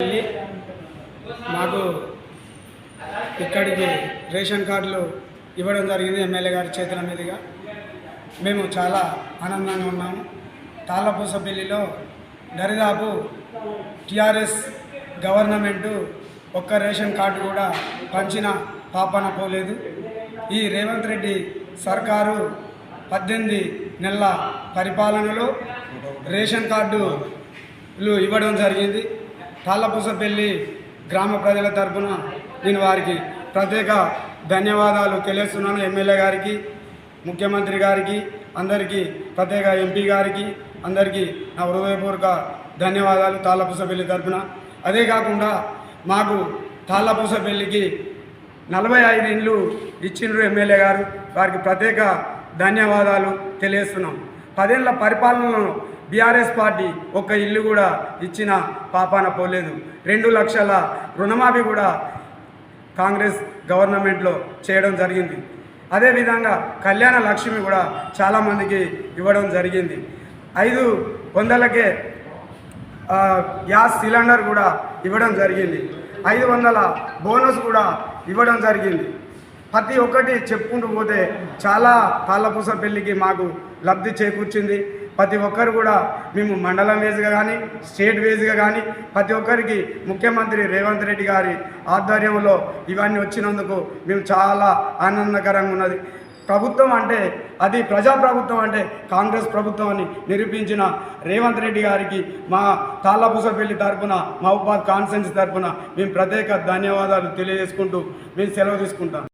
నాకు మాకు ఇక్కడికి రేషన్ కార్డులు ఇవ్వడం జరిగింది ఎమ్మెల్యే గారి చేతుల మీదుగా. మేము చాలా ఆనందంగా ఉన్నాము తాళ్ళపూసపల్లిలో దరిదాపు టిఆర్ఎస్ గవర్నమెంటు ఒక్క రేషన్ కార్డు కూడా పంచిన పాపన పోలేదు. ఈ రేవంత్ రెడ్డి సర్కారు పద్దెనిమిది నెలల పరిపాలనలో రేషన్ కార్డులు ఇవ్వడం జరిగింది. తాళ్ళపూసపల్లి గ్రామ ప్రజల తరఫున నేను వారికి ప్రత్యేక ధన్యవాదాలు తెలియస్తున్నాను ఎమ్మెల్యే గారికి ముఖ్యమంత్రి గారికి అందరికీ ప్రత్యేక ఎంపీ గారికి అందరికీ నా హృదయపూర్వక ధన్యవాదాలు తాళ్ళపూసపల్లి తరఫున అదే కాకుండా మాకు తాళ్ళపూసపల్లికి నలభై ఐదు ఇండ్లు ఇచ్చిండ్రు ఎమ్మెల్యే గారు. వారికి ప్రత్యేక ధన్యవాదాలు తెలియజేస్తున్నాం. పదేళ్ళ పరిపాలనలో బీఆర్ఎస్ పార్టీ ఒక్క ఇల్లు కూడా ఇచ్చిన పాపాన పోలేదు. రెండు లక్షల రుణమాఫీ కూడా కాంగ్రెస్ గవర్నమెంట్లో చేయడం జరిగింది. అదేవిధంగా కళ్యాణ లక్ష్మి కూడా చాలామందికి ఇవ్వడం జరిగింది. ఐదు వందలకే గ్యాస్ సిలిండర్ కూడా ఇవ్వడం జరిగింది. ఐదు వందల బోనస్ కూడా ఇవ్వడం జరిగింది. ప్రతి ఒక్కటి చెప్పుకుంటూ పోతే చాలా తాళ్ళపూస పెళ్ళికి మాకు లబ్ధి చేకూర్చింది. ప్రతి ఒక్కరు కూడా మేము మండలం వేజ్గా కానీ స్టేట్ వేజ్గా కానీ ప్రతి ఒక్కరికి ముఖ్యమంత్రి రేవంత్ రెడ్డి గారి ఆధ్వర్యంలో ఇవన్నీ వచ్చినందుకు మేము చాలా ఆనందకరంగా ఉన్నది. ప్రభుత్వం అంటే అది ప్రజాప్రభుత్వం అంటే కాంగ్రెస్ ప్రభుత్వం అని నిరూపించిన రేవంత్ రెడ్డి గారికి మా తాళ్ళపూసపల్లి తరఫున మహబాద్ కాన్ఫరెన్స్ తరఫున మేము ప్రత్యేక ధన్యవాదాలు తెలియజేసుకుంటూ మేము సెలవు తీసుకుంటాం.